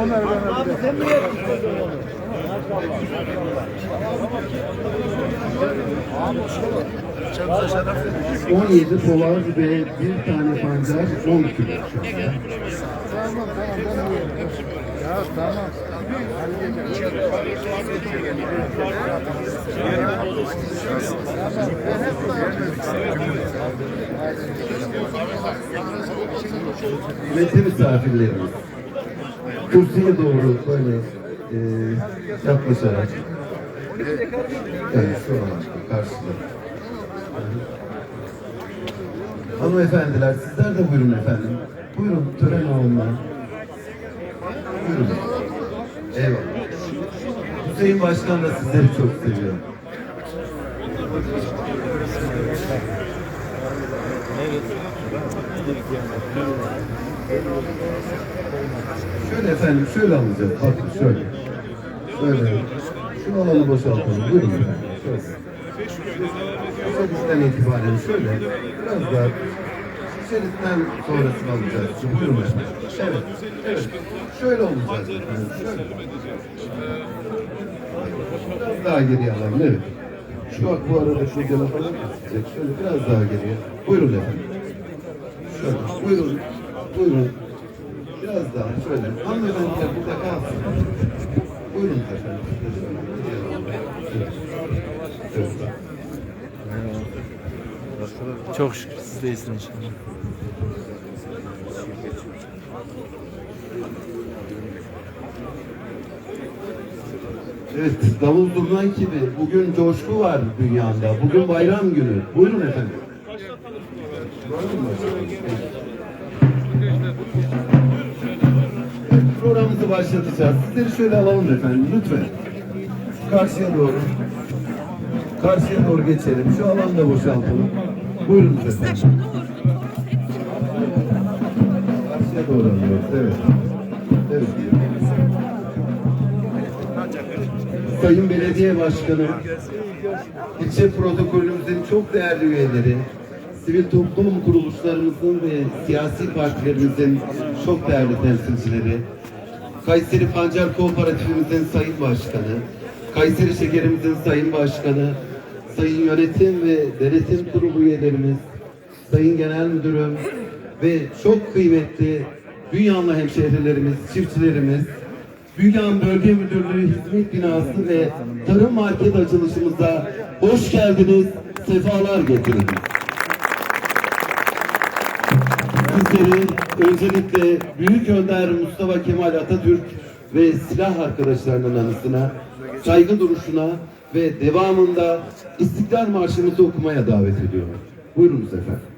Abi sen mi yapıyorsun? 17 polar ve bir tane pancar 10 kilo şu anda. Ya tamam. Kıymetli misafirlerimiz, kürsüye doğru böyle e, yaklaşarak, yani şu an karşıda. Hanımefendiler, sizler de buyurun efendim. Buyurun tören alanına. Buyurun. Eyvallah. Hüseyin Başkan da sizleri çok seviyor. Şöyle efendim, şöyle alacağız. Bakın şöyle. Şöyle. Şu alanı boşaltalım. Buyurun efendim. Şöyle. Şeritten itibaren şöyle. Biraz daha şeritten sonrasını alacağız. Buyurun efendim. Evet. Evet. Şöyle olacak efendim. Şöyle. Biraz daha geriye alalım. Evet. Şu bak bu arada şu kesecek. Şöyle biraz daha geriye. Buyurun efendim. Şöyle. Buyurun. Buyurun. Biraz daha şöyle. Hanımefendiler burada kalsın. Buyurun efendim. Evet. Evet. Çok şükür siz de iyisiniz inşallah. Evet, davul zurna gibi bugün coşku var dünyada. Bugün bayram günü. Buyurun efendim. Evet, programımızı başlatacağız. Sizleri şöyle alalım efendim, lütfen. Karşıya doğru. Karşıya doğru geçelim. Şu alanı da boşaltalım. Buyurun efendim. Karşıya doğru alıyoruz. Evet. Evet. Sayın Belediye Başkanı, ilçe protokolümüzün çok değerli üyeleri, sivil toplum kuruluşlarımızın ve siyasi partilerimizin çok değerli temsilcileri, Kayseri Pancar Kooperatifimizin Sayın Başkanı, Kayseri Şekerimizin Sayın Başkanı, Sayın Yönetim ve Denetim Kurulu üyelerimiz, Sayın Genel Müdürüm ve çok kıymetli Dünyanlı hemşehrilerimiz, çiftçilerimiz, Bünyan Bölge Müdürlüğü Hizmet Binası ve Tarım Market açılışımıza hoş geldiniz, sefalar getirdiniz. Sizleri öncelikle Büyük Önder Mustafa Kemal Atatürk ve silah arkadaşlarının anısına, saygı duruşuna ve devamında İstiklal Marşımızı okumaya davet ediyorum. Buyurunuz efendim.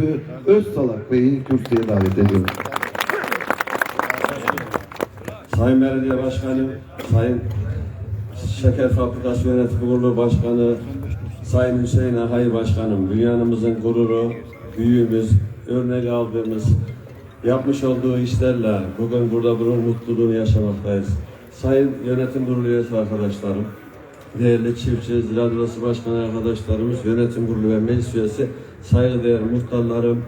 Müftü Özsalak Bey'i kürsüye davet ediyorum. Sayın Belediye Başkanı, Sayın Şeker Fabrikası Yönetim Kurulu Başkanı, Sayın Hüseyin Ahay Başkanım, dünyanımızın gururu, büyüğümüz, örnek aldığımız, yapmış olduğu işlerle bugün burada bunun mutluluğunu yaşamaktayız. Sayın Yönetim Kurulu üyesi arkadaşlarım, değerli çiftçi, Ziraat Başkanı arkadaşlarımız, Yönetim Kurulu ve Meclis Üyesi, saygıdeğer muhtarlarım,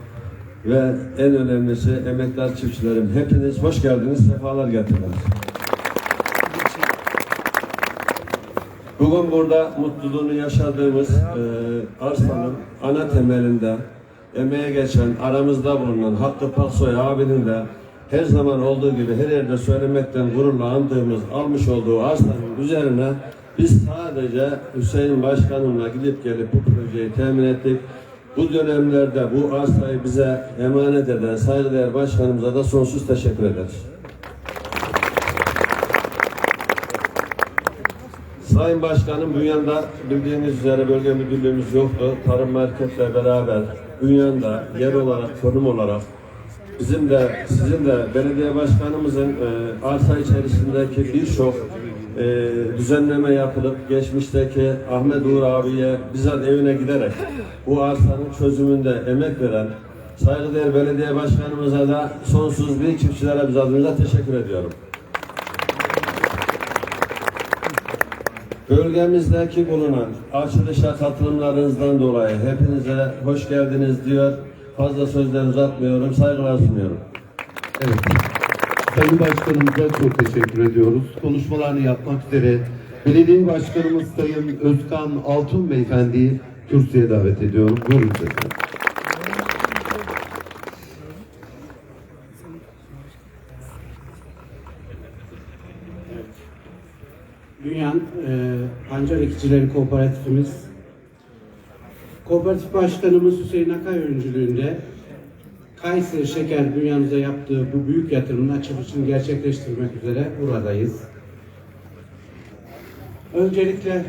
ve en önemlisi emektar çiftçilerim. Hepiniz hoş geldiniz, sefalar getirdiniz. Bugün burada mutluluğunu yaşadığımız e, arsanın ana temelinde emeğe geçen, aramızda bulunan Hakkı Paksoy abinin de her zaman olduğu gibi her yerde söylemekten gururla andığımız, almış olduğu arsanın üzerine biz sadece Hüseyin Başkanımla gidip gelip bu projeyi temin ettik. Bu dönemlerde bu arsayı bize emanet eden saygıdeğer başkanımıza da sonsuz teşekkür ederiz. Sayın Başkanım, Bünyan'da bildiğiniz üzere bölge müdürlüğümüz yoktu. Tarım marketle beraber Bünyan'da yer olarak, konum olarak bizim de, sizin de belediye başkanımızın e, arsa içerisindeki birçok e, düzenleme yapılıp geçmişteki Ahmet Uğur abiye bizzat evine giderek bu arsanın çözümünde emek veren saygıdeğer belediye başkanımıza da sonsuz bir çiftçilere biz adımıza teşekkür ediyorum. Bölgemizdeki bulunan açılışa katılımlarınızdan dolayı hepinize hoş geldiniz diyor. Fazla sözler uzatmıyorum, saygılar sunuyorum. Evet. Sayın Başkanımıza çok teşekkür ediyoruz. Konuşmalarını yapmak üzere Belediye Başkanımız Sayın Özkan Altun Beyefendi'yi kürsüye davet ediyorum. Buyurun efendim. Dünyan e, Pancar Ekicileri Kooperatifimiz Kooperatif Başkanımız Hüseyin Akay öncülüğünde Kayseri Şeker dünyamıza yaptığı bu büyük yatırımın açılışını gerçekleştirmek üzere buradayız. Öncelikle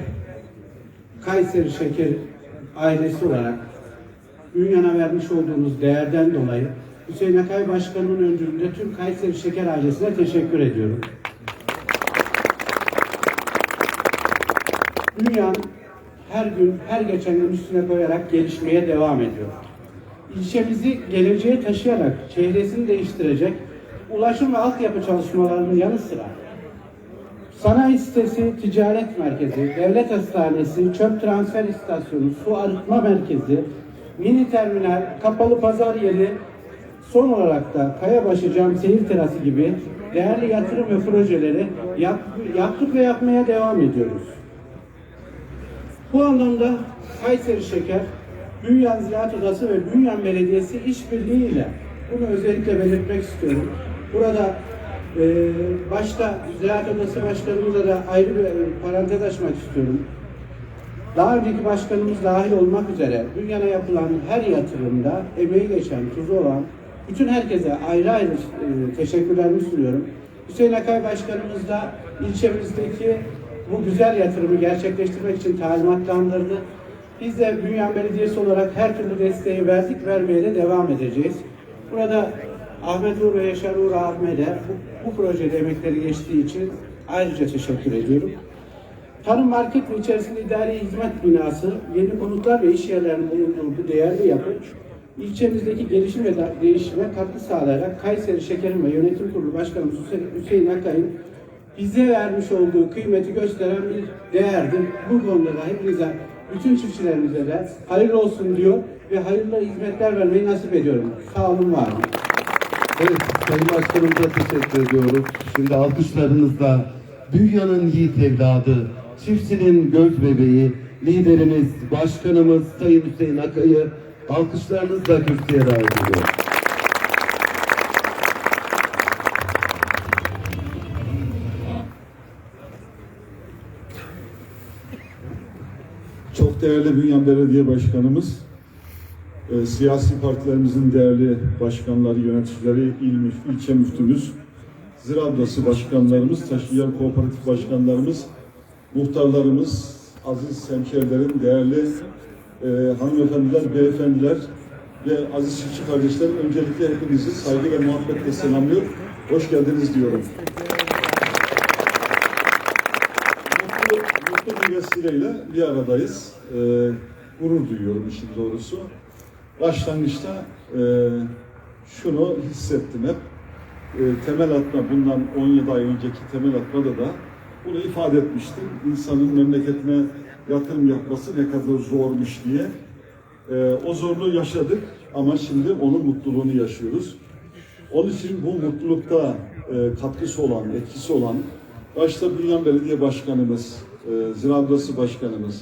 Kayseri Şeker ailesi olarak Dünyan'a vermiş olduğunuz değerden dolayı Hüseyin Akay Başkanımın öncülüğünde tüm Kayseri Şeker ailesine teşekkür ediyorum. Dünya her gün, her geçen gün üstüne koyarak gelişmeye devam ediyor. İlçemizi geleceğe taşıyarak çehresini değiştirecek ulaşım ve altyapı çalışmalarının yanı sıra sanayi sitesi, ticaret merkezi, devlet hastanesi, çöp transfer istasyonu, su arıtma merkezi, mini terminal, kapalı pazar yeri, son olarak da Kayabaşı Cam Seyir Terası gibi değerli yatırım ve projeleri yap, yaptık ve yapmaya devam ediyoruz. Bu anlamda Kayseri Şeker, Bünyan Ziraat Odası ve Bünyan Belediyesi işbirliğiyle bunu özellikle belirtmek istiyorum. Burada e, başta Ziraat Odası Başkanımıza da ayrı bir e, parantez açmak istiyorum. Daha önceki başkanımız dahil olmak üzere Bünyan'a yapılan her yatırımda emeği geçen, tuzu olan bütün herkese ayrı ayrı e, teşekkürlerimi sunuyorum. Hüseyin Akay Başkanımız da ilçemizdeki bu güzel yatırımı gerçekleştirmek için talimatlandırdı. Biz de Bünyan Belediyesi olarak her türlü desteği verdik, vermeye de devam edeceğiz. Burada Ahmet Uğur ve Yaşar Uğur abime de bu, bu projede emekleri geçtiği için ayrıca teşekkür ediyorum. Tarım market ve içerisinde idari hizmet binası, yeni konutlar ve iş yerlerinin bulunduğu bu değerli yapı, ilçemizdeki gelişim ve değişime katkı sağlayarak Kayseri Şekerim ve Yönetim Kurulu Başkanımız Hüseyin Akay'ın bize vermiş olduğu kıymeti gösteren bir değerdir. Bu konuda da hepinize, bütün çiftçilerimize de hayırlı olsun diyor ve hayırlı hizmetler vermeyi nasip ediyorum. Sağ olun, var olun. Evet, Sayın Başkanımıza teşekkür ediyoruz. Şimdi alkışlarınızla dünyanın yiğit evladı, çiftçinin göz bebeği, liderimiz, başkanımız Sayın Hüseyin Akay'ı alkışlarınızla kürsüye davet ediyoruz. Çok değerli Bünyan Belediye Başkanımız, e, siyasi partilerimizin değerli başkanları, yöneticileri, il, ilçe müftümüz, Ziraat Odası başkanlarımız, taşıyan kooperatif başkanlarımız, muhtarlarımız, aziz hemşehrilerim, değerli e, hanımefendiler, beyefendiler, ve aziz çiftçi kardeşlerim öncelikle hepinizi saygı ve muhabbetle selamlıyor. Hoş geldiniz diyorum. Mutlu bir vesileyle bir aradayız. Ee, gurur duyuyorum işin doğrusu. Başlangıçta e, şunu hissettim hep. E, temel atma bundan 17 ay önceki temel atmada da bunu ifade etmiştim. İnsanın memleketine yatırım yapması ne kadar zormuş diye. E, o zorluğu yaşadık ama şimdi onun mutluluğunu yaşıyoruz. Onun için bu mutlulukta e, katkısı olan, etkisi olan başta Bünyan Belediye Başkanımız, e, Ziraat Odası Başkanımız,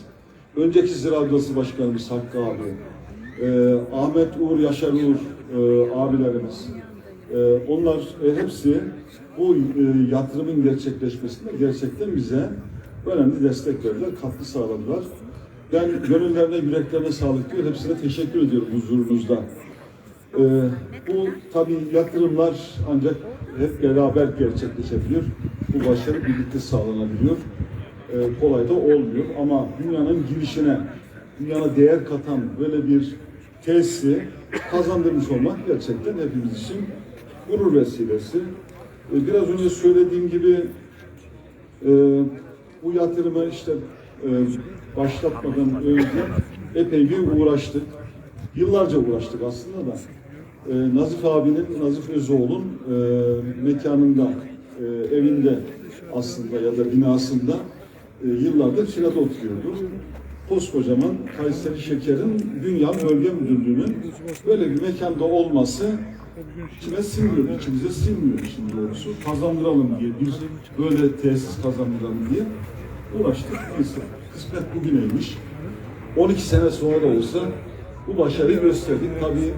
önceki Ziraat Odası Başkanımız Hakkı abi, e, Ahmet Uğur, Yaşar Uğur e, abilerimiz, e, onlar e, hepsi bu e, yatırımın gerçekleşmesinde gerçekten bize önemli destek verdiler, katkı sağladılar. Ben gönüllerine, yüreklerine sağlık diyor. Hepsine teşekkür ediyorum huzurunuzda. Ee, bu tabii yatırımlar ancak hep beraber gerçekleşebiliyor. Bu başarı birlikte sağlanabiliyor. Ee, kolay da olmuyor ama dünyanın girişine, dünyana değer katan böyle bir tesisi kazandırmış olmak gerçekten hepimiz için gurur vesilesi. Ee, biraz önce söylediğim gibi e, bu yatırımı işte e, başlatmadan önce epey bir uğraştık. Yıllarca uğraştık aslında da. E, Nazif abinin, Nazif Özoğlu'nun e, mekanında, e, evinde aslında ya da binasında e, yıllardır kirada oturuyordu. Koskocaman Kayseri Şeker'in Dünya Bölge Müdürlüğü'nün böyle bir mekanda olması içime sinmiyor, içimize sinmiyor şimdi doğrusu. Kazandıralım diye, bir böyle tesis kazandıralım diye uğraştık. Neyse, kısmet bugüneymiş. 12 sene sonra da olsa bu başarıyı gösterdik. Tabii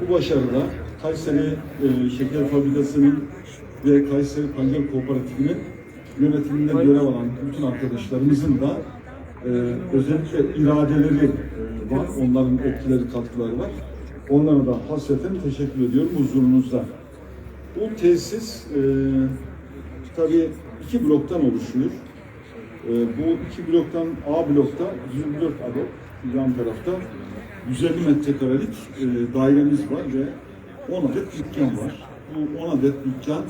bu başarıda Kayseri e, Şeker Fabrikası'nın ve Kayseri Pancar Kooperatifi'nin yönetiminde görev alan bütün arkadaşlarımızın da e, özellikle iradeleri e, var. Onların etkileri, katkıları var. Onlara da hasreten teşekkür ediyorum huzurunuzda. Bu tesis e, tabii iki bloktan oluşuyor. E, bu iki bloktan A blokta 24 adet yan tarafta 150 metrekarelik e, dairemiz var ve 10 adet dükkan var. Bu 10 adet dükkan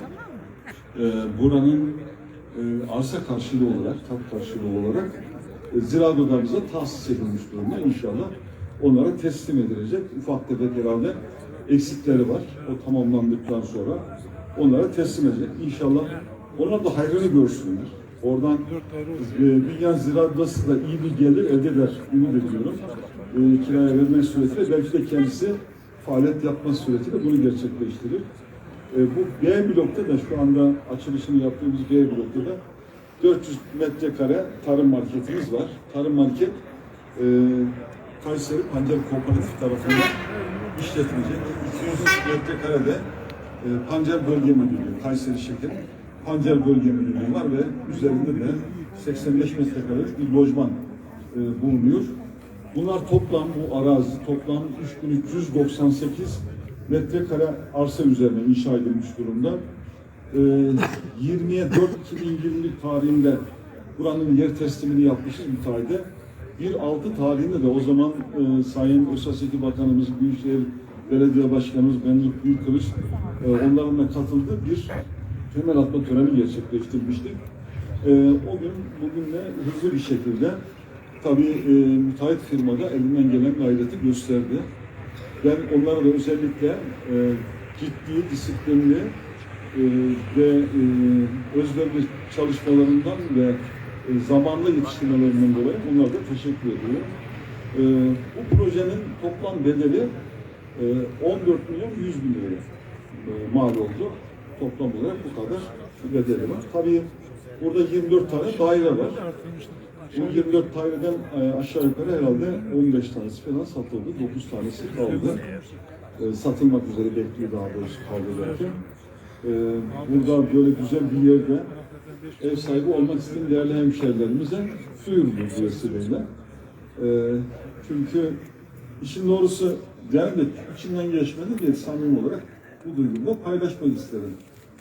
e, buranın e, arsa karşılığı olarak, tat karşılığı olarak e, ziraat odamıza tahsis edilmiş durumda inşallah. Onlara teslim edilecek. Ufak tefek herhalde eksikleri var. O tamamlandıktan sonra onlara teslim edecek. İnşallah onlar da hayrını görsünler. Oradan e, Dünya Ziraat Odası da iyi bir gelir elde eder. Ümit. E, kiraya vermek suretiyle belki de kendisi faaliyet yapma suretiyle bunu gerçekleştirir. E, bu B blokta da şu anda açılışını yaptığımız B blokta da 400 metrekare tarım marketimiz var. Tarım market e, Kayseri Pancar Kooperatif tarafından işletilecek. 200 metrekare de e, Pancar Bölge Müdürlüğü, Kayseri Şeker'in Pancar Bölge Müdürlüğü var ve üzerinde de 85 metrekarelik bir lojman e, bulunuyor. Bunlar toplam bu arazi toplam 3398 metrekare arsa üzerine inşa edilmiş durumda. Ee, 20'ye 4 2020 tarihinde buranın yer teslimini yapmışız müteahhide. 1.6 tarihinde de o zaman e, Sayın Ösaseki Bakanımız, Büyükşehir Belediye Başkanımız Memduh Büyükkılıç e, onların da katıldığı bir temel atma töreni gerçekleştirmiştik. E, o gün bugün de hızlı bir şekilde tabii e, müteahhit firmada elinden gelen gayreti gösterdi. Ben onlara da özellikle e, ciddi, disiplinli e, ve e, özverili çalışmalarından ve e, zamanla yetiştirmelerinden dolayı onlara da teşekkür ediyorum. E, bu projenin toplam bedeli e, 14 milyon 100 bin lira e, mal oldu. Toplam olarak bu kadar bedeli var. Tabii burada 24 tane daire var. Bu 24 daireden e, aşağı yukarı herhalde 15 tanesi falan satıldı. 9 tanesi kaldı. E, satılmak üzere bekliyor daha doğrusu kaldı. E, burada böyle güzel bir yerde ev sahibi olmak isteyen değerli hemşehrilerimize duyurulur bu vesileyle. E, çünkü işin doğrusu yani de içinden geçmedi diye samimi olarak bu duygumu da paylaşmak isterim.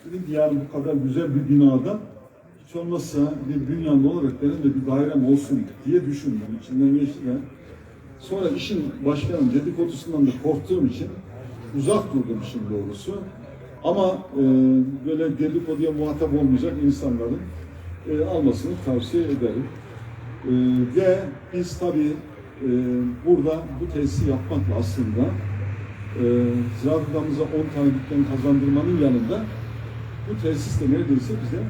Dedim ki bu kadar güzel bir binada hiç olmazsa bir dünyanın olarak benim de bir dairem olsun diye düşündüm. İçinden geçti de Sonra işin başkanın dedikodusundan da korktuğum için uzak durdum işin doğrusu. Ama e, böyle dedikoduya muhatap olmayacak insanların e, almasını tavsiye ederim. E, ve biz tabii e, burada bu tesisi yapmakla aslında e, ziraat odamıza 10 tane dükkan kazandırmanın yanında bu tesis de neredeyse bize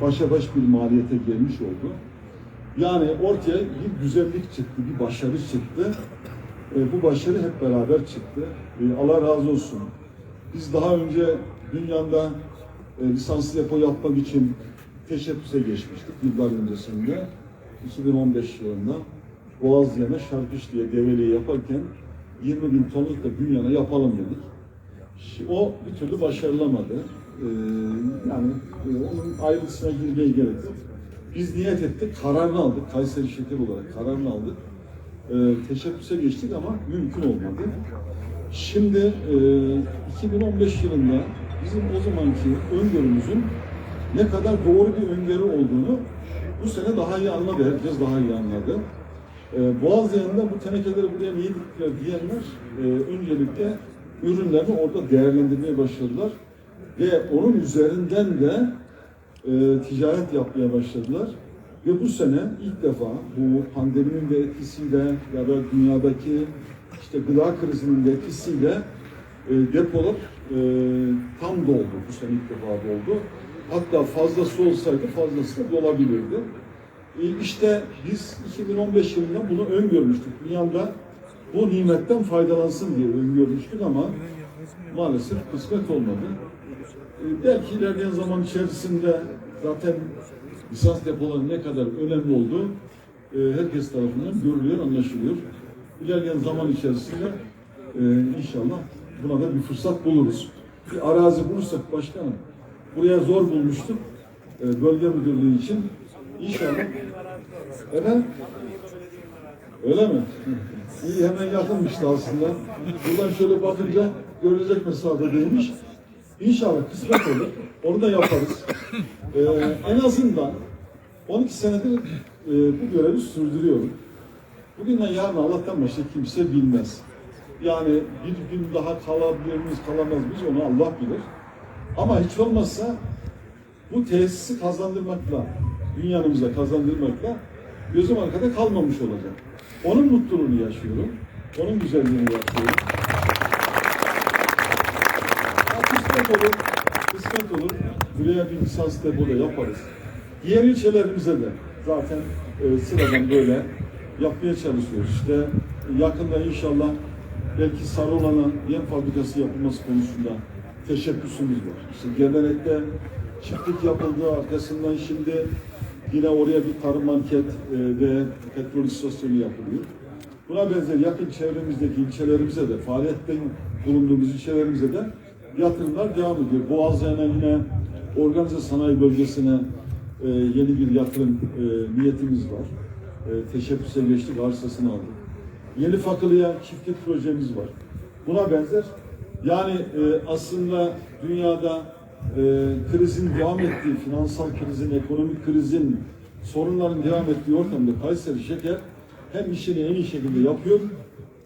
başa baş bir maliyete gelmiş oldu. Yani ortaya bir güzellik çıktı, bir başarı çıktı. E, bu başarı hep beraber çıktı. E, Allah razı olsun. Biz daha önce dünyada e, lisanslı depo yapmak için teşebbüse geçmiştik yıllar öncesinde. 2015 yılında Boğazyan'a Şarkış diye develiği yaparken 20 bin tonluk da bünyana yapalım dedik. O bir türlü başarılamadı. Ee, yani e, onun ayrıntısına girmeye gerek yok. Biz niyet ettik, kararını aldık. Kayseri Şeker olarak kararını aldık. Ee, teşebbüse geçtik ama mümkün olmadı. Şimdi e, 2015 yılında bizim o zamanki öngörümüzün ne kadar doğru bir öngörü olduğunu bu sene daha iyi anladı. Herkes daha iyi anladı. Ee, Boğazlayan'da bu tenekeleri buraya niye diktiler diyenler e, öncelikle ürünlerini orada değerlendirmeye başladılar. Ve onun üzerinden de e, ticaret yapmaya başladılar. Ve bu sene ilk defa bu pandeminin de etkisiyle ya da dünyadaki işte gıda krizinin de etkisiyle e, depolar e, tam doldu. Bu sene ilk defa doldu. Hatta fazlası olsaydı fazlası da dolabilirdi. E, İşte biz 2015 yılında bunu öngörmüştük. Dünyada bu nimetten faydalansın diye öngörmüştük ama maalesef kısmet olmadı. E, Belki ilerleyen zaman içerisinde zaten lisans depoların ne kadar önemli olduğu e, herkes tarafından görülüyor, anlaşılıyor. İlerleyen zaman içerisinde e, inşallah buna da bir fırsat buluruz. Bir arazi bulursak başkanım, buraya zor bulmuştuk e, bölge müdürlüğü için. İnşallah. Efendim? Öyle mi? İyi hemen yakınmıştı aslında. Buradan şöyle bakınca görülecek mesafedeymiş. İnşallah kısmet olur. Onu da yaparız. Ee, en azından 12 senedir e, bu görevi sürdürüyorum. Bugünden yarın Allah'tan başka kimse bilmez. Yani bir gün daha kalabilir miyiz, kalamaz mıyız onu Allah bilir. Ama hiç olmazsa bu tesisi kazandırmakla, dünyanımıza kazandırmakla gözüm arkada kalmamış olacak. Onun mutluluğunu yaşıyorum. Onun güzelliğini yaşıyorum. Ya kısmet olur, kısmet olur. Buraya bir lisans depoda yaparız. Diğer ilçelerimize de zaten e, sıradan böyle yapmaya çalışıyoruz. İşte yakında inşallah belki Sarıolan'a yem fabrikası yapılması konusunda teşebbüsümüz var. İşte Gemenek'te çiftlik yapıldı, arkasından şimdi yine oraya bir tarım market e, ve petrol istasyonu yapılıyor. Buna benzer yakın çevremizdeki ilçelerimize de, faaliyette bulunduğumuz ilçelerimize de yatırımlar devam ediyor. Boğazlayan'a yine organize sanayi bölgesine e, yeni bir yatırım e, niyetimiz var. E, teşebbüse geçtik, arsasını aldık. Yeni Fakılı'ya çiftlik projemiz var. Buna benzer. Yani e, aslında dünyada e, krizin devam ettiği, finansal krizin, ekonomik krizin, sorunların devam ettiği ortamda Kayseri Şeker hem işini en iyi şekilde yapıyor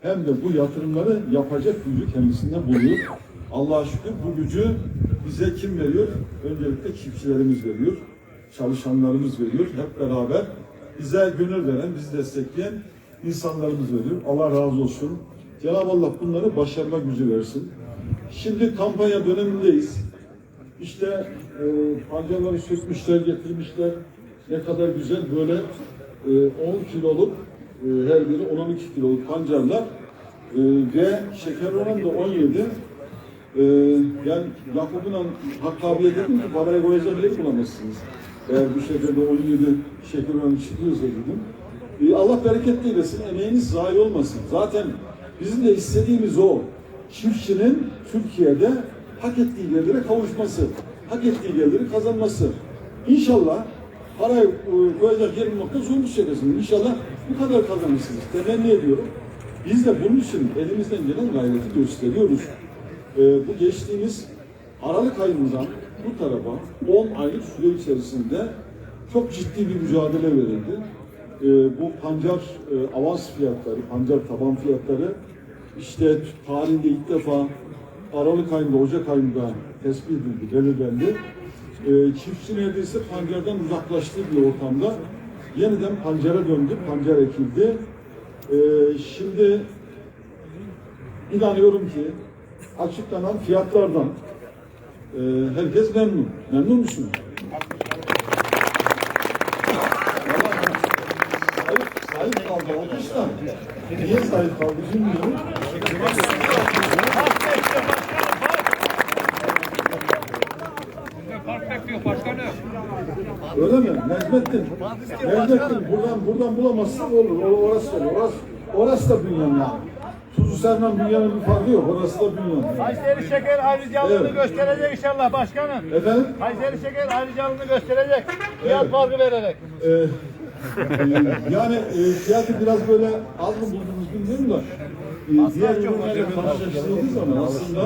hem de bu yatırımları yapacak gücü kendisinde buluyor. Allah'a şükür bu gücü bize kim veriyor? Öncelikle çiftçilerimiz veriyor, çalışanlarımız veriyor. Hep beraber bize gönül veren, bizi destekleyen insanlarımız veriyor. Allah razı olsun. Cenab-ı Allah bunları başarma gücü versin. Şimdi kampanya dönemindeyiz. İşte e, pancarları sökmüşler, getirmişler. Ne kadar güzel böyle e, 10 kiloluk e, her biri 10-12 kiloluk pancarlar e, ve şeker oranı da 17. E, yani Yakup'un Hakkı abiye dedim ki paraya koyacak yer bulamazsınız. Eğer bu şekilde 17 şeker oranı çıkıyorsa dedim. E, Allah bereket eylesin, emeğiniz zayi olmasın. Zaten bizim de istediğimiz o. Çiftçinin Türkiye'de hak ettiği gelire kavuşması, hak ettiği geliri kazanması. İnşallah parayı e, koyacak yerin nokta zorluk çekersiniz. İnşallah bu kadar kazanırsınız. Temenni ediyorum. Biz de bunun için elimizden gelen gayreti gösteriyoruz. E, bu geçtiğimiz Aralık ayından bu tarafa 10 aylık süre içerisinde çok ciddi bir mücadele verildi. e, bu pancar e, avans fiyatları, pancar taban fiyatları işte tarihinde ilk defa Aralık ayında, Ocak ayında tespit edildi, belirlendi. E, çiftçi neredeyse pancardan uzaklaştığı bir ortamda yeniden pancara döndü, pancar ekildi. Şimdi inanıyorum ki açıklanan fiyatlardan e, herkes memnun. Memnun musunuz? Sahip kaldı alkışlar. Niye sahip kaldı bilmiyorum. Öyle mi? Necmettin. Necmettin buradan buradan bulamazsan olur. Orası orası, orası da bünyan yani. Tuzu sermen bünyanın bir farkı yok. Orası da bünyan. Kayseri Şeker ayrıcalığını Evet. gösterecek inşallah başkanım. Efendim? Kayseri Şeker ayrıcalığını gösterecek. Fiyat farkı vererek. Ee, e, yani e, fiyatı biraz böyle az mı buldunuz bilmiyorum da e, diğer ürünlerle karşılaştırıldığı zaman aslında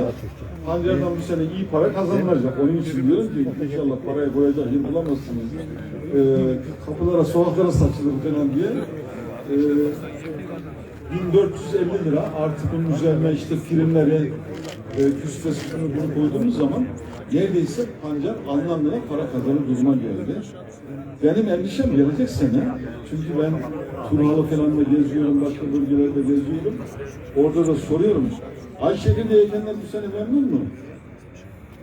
pancardan bu sene iyi para kazanılacak. Onun için diyorum ki inşallah parayı koyacak yer bulamazsınız. E, kapılara, sokaklara saçılır falan diye. E, 1450 lira artık bunun üzerine işte filmleri, e, küspesi şunu bunu koyduğumuz zaman neredeyse pancar anlamına para kazanır duruma geldi. Benim endişem gelecek sene. Çünkü ben Turhalı falan da geziyorum, başka bölgelerde geziyorum. Orada da soruyorum. Ayşegül ekenler bu sene memnun mu?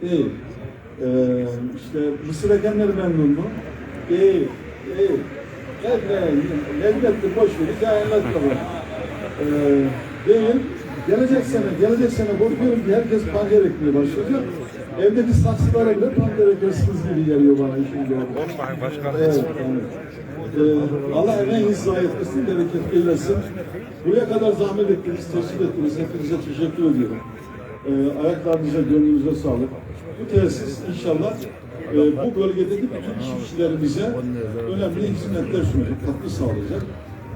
Değil. Ee, işte mısır ekenler memnun mu? Değil. Değil. Elbette boş ver. Hikayeler de var. Ee, değil. Gelecek sene, gelecek sene korkuyorum ki herkes pancar ekmeye başlayacak. Evdeki saksılara bile pancar ekersiniz gibi geliyor bana işin gördüğü. Evet, evet. Ee, Allah emeğinizi zayi etmesin, bereket eylesin. Buraya kadar zahmet ettiniz, teşrif ettiniz. Hepinize teşekkür ediyorum. Ee, ayaklarınıza, gönlünüze sağlık. Bu tesis inşallah e, bu bölgedeki bütün çiftçilerimize önemli hizmetler sunacak, katkı sağlayacak.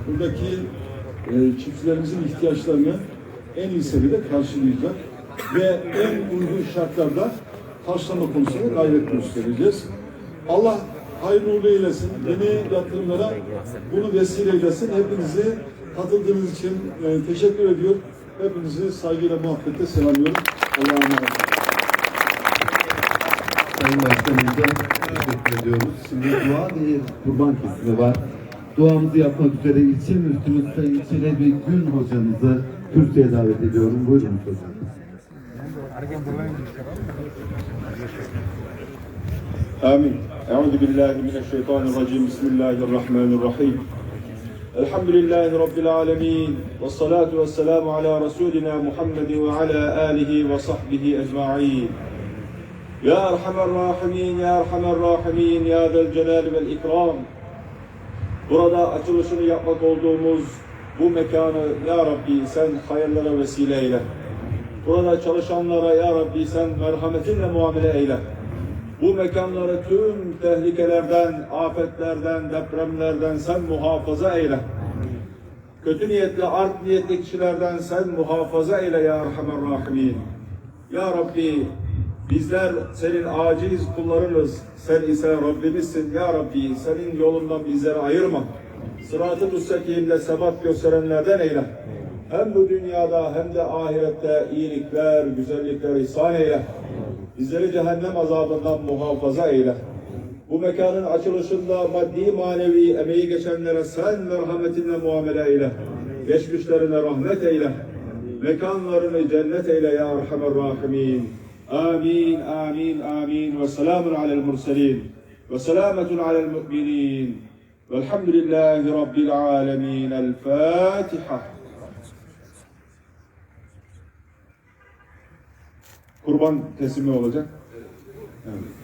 Buradaki çiftçilerimizin ihtiyaçlarını en iyi seviyede karşılayacak ve en uygun şartlarda karşılama konusunda gayret göstereceğiz. Allah hayırlı uğurlu eylesin. Yeni yatırımlara bunu vesile eylesin. Hepinizi katıldığınız için e, teşekkür ediyor. Hepinizi saygıyla muhabbetle selamlıyorum. Allah'a emanet olun. Sayın Başkanımıza teşekkür ediyoruz. Şimdi dua ve kurban kesimi var duamızı yapmak üzere ilçe müftümüz Sayın İlçe bir Gün hocamızı kürsüye davet ediyorum. Buyurun hocam. Amin. Euzu billahi mineşşeytanirracim. Bismillahirrahmanirrahim. Elhamdülillahi Rabbil alemin. Ve salatu ve selamu ala Resulina Muhammedin ve ala alihi ve sahbihi ecma'in. Ya Erhamer Rahimin, Ya Erhamer Rahimin, Ya Del Celal vel İkram. Burada açılışını yapmak olduğumuz bu mekanı Ya Rabbi sen hayırlara vesile eyle. Burada çalışanlara Ya Rabbi sen merhametinle muamele eyle. Bu mekanları tüm tehlikelerden, afetlerden, depremlerden sen muhafaza eyle. Kötü niyetli, art niyetli kişilerden sen muhafaza eyle ya Erhamer Rahimin. Ya Rabbi bizler senin aciz kullarınız. Sen ise Rabbimizsin ya Rabbi. Senin yolundan bizleri ayırma. Sırat-ı müstakimde sebat gösterenlerden eyle. Hem bu dünyada hem de ahirette iyilikler, güzellikler ihsan eyle. Bizleri cehennem azabından muhafaza eyle. Bu mekanın açılışında maddi manevi emeği geçenlere sen merhametinle muamele eyle. Geçmişlerine rahmet eyle. Mekanlarını cennet eyle ya Erhamer Rahimin. Amin, amin, amin. Ve selamun alel murselin. Ve selametun alel mu'minin. Velhamdülillahi Rabbil alemin. El Fatiha. Kurban teslimi olacak. Evet.